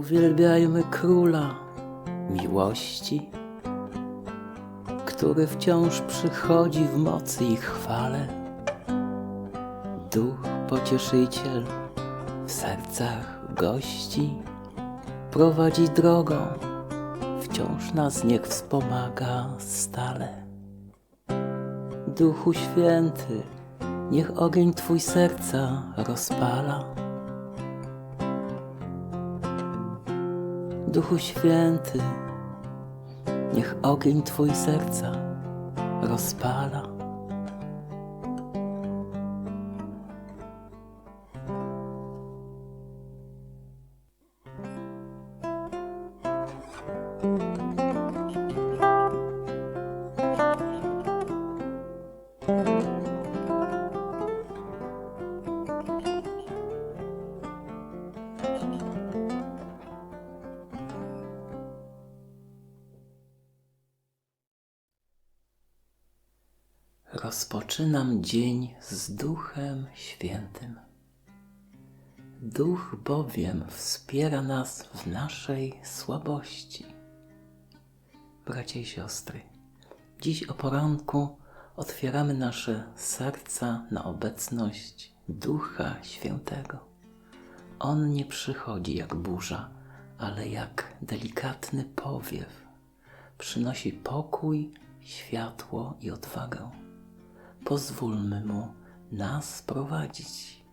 Uwielbiajmy Króla miłości, który wciąż przychodzi w mocy i chwale. Duch Pocieszyciel w sercach gości prowadzi drogą, wciąż nas niech wspomaga stale. Duchu Święty, niech ogień Twój serca rozpala. Duchu Święty, niech ogień Twój serca rozpala. Rozpoczynam dzień z Duchem Świętym. Duch bowiem wspiera nas w naszej słabości. Bracia i siostry, dziś o poranku otwieramy nasze serca na obecność Ducha Świętego. On nie przychodzi jak burza, ale jak delikatny powiew. Przynosi pokój, światło i odwagę. Pozwólmy Mu nas prowadzić.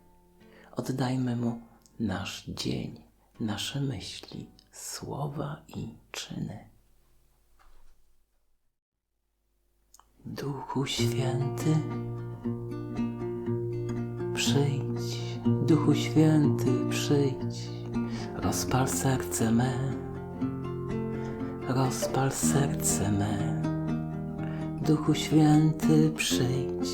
Oddajmy Mu nasz dzień, nasze myśli, słowa i czyny. Duchu Święty, przyjdź, Duchu Święty, przyjdź, rozpal serce me, rozpal serce me. Duchu Święty, przyjdź.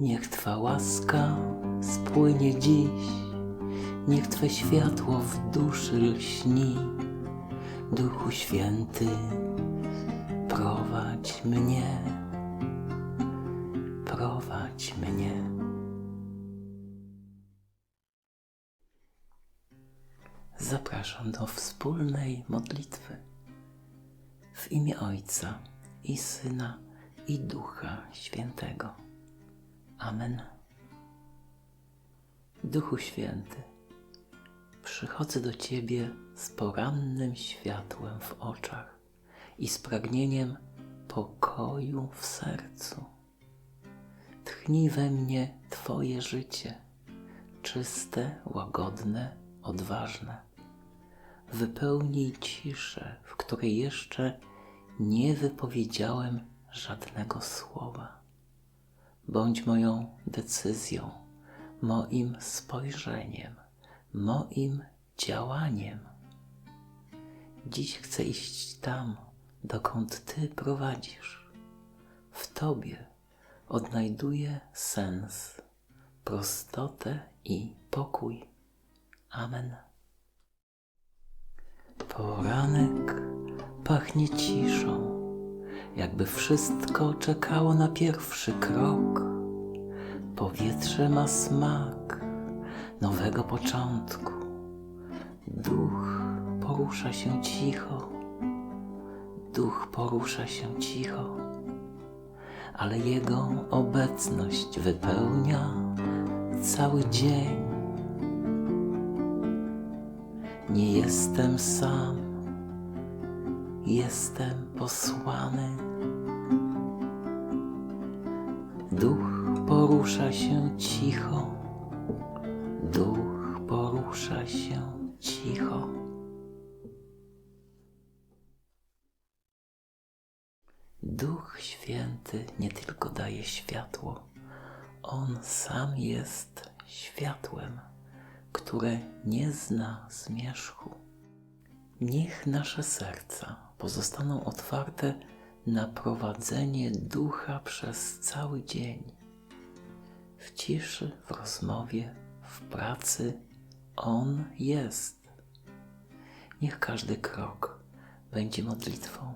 Niech Twa łaska spłynie dziś, niech Twe światło w duszy lśni. Duchu Święty, prowadź mnie, prowadź mnie. Zapraszam do wspólnej modlitwy. W imię Ojca i Syna i Ducha Świętego. Amen. Duchu Święty, przychodzę do Ciebie z porannym światłem w oczach i z pragnieniem pokoju w sercu. Tchnij we mnie Twoje życie, czyste, łagodne, odważne. Wypełnij ciszę, w której jeszcze nie wypowiedziałem żadnego słowa. Bądź moją decyzją, moim spojrzeniem, moim działaniem. Dziś chcę iść tam, dokąd Ty prowadzisz. W Tobie odnajduję sens, prostotę i pokój. Amen. Poranek pachnie ciszą, jakby wszystko czekało na pierwszy krok. Powietrze ma smak nowego początku. Duch porusza się cicho, duch porusza się cicho, ale jego obecność wypełnia cały dzień. Nie jestem sam, jestem posłany. Duch porusza się cicho, duch porusza się cicho. Duch Święty nie tylko daje światło, on sam jest światłem które nie zna zmierzchu. Niech nasze serca pozostaną otwarte na prowadzenie ducha przez cały dzień. W ciszy, w rozmowie, w pracy On jest. Niech każdy krok będzie modlitwą,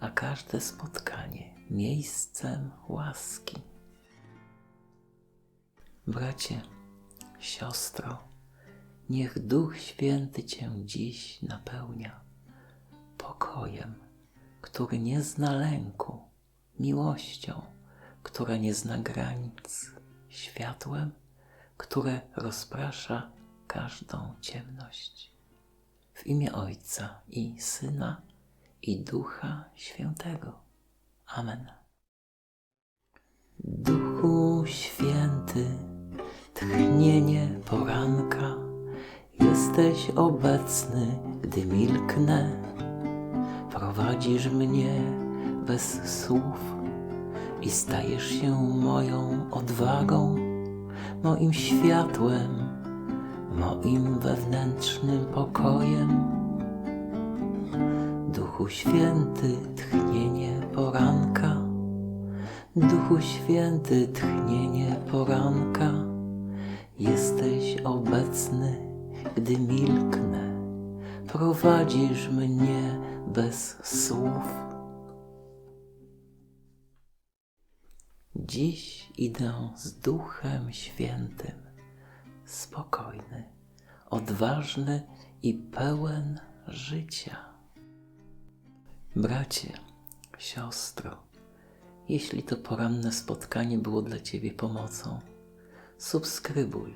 a każde spotkanie miejscem łaski. Bracie, siostro, Niech Duch Święty Cię dziś napełnia pokojem, który nie zna lęku, miłością, która nie zna granic, światłem, które rozprasza każdą ciemność. W imię Ojca i Syna i Ducha Świętego. Amen. Duchu Święty, tchnienie poranka, jesteś obecny, gdy milknę. Prowadzisz mnie bez słów i stajesz się moją odwagą, moim światłem, moim wewnętrznym pokojem. Duchu Święty, tchnienie poranka. Duchu Święty, tchnienie poranka, jesteś obecny, gdy milknę, prowadzisz mnie bez słów. Dziś idę z Duchem Świętym, spokojny, odważny i pełen życia. Bracie, siostro, jeśli to poranne spotkanie było dla Ciebie pomocą, subskrybuj,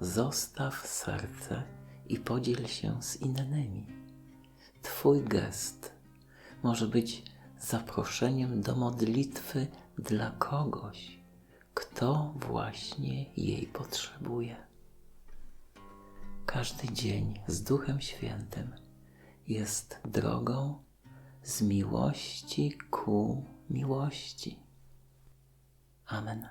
zostaw serce i podziel się z innymi. Twój gest może być zaproszeniem do modlitwy dla kogoś, kto właśnie jej potrzebuje. Każdy dzień z Duchem Świętym jest drogą z miłości ku miłości. Amen.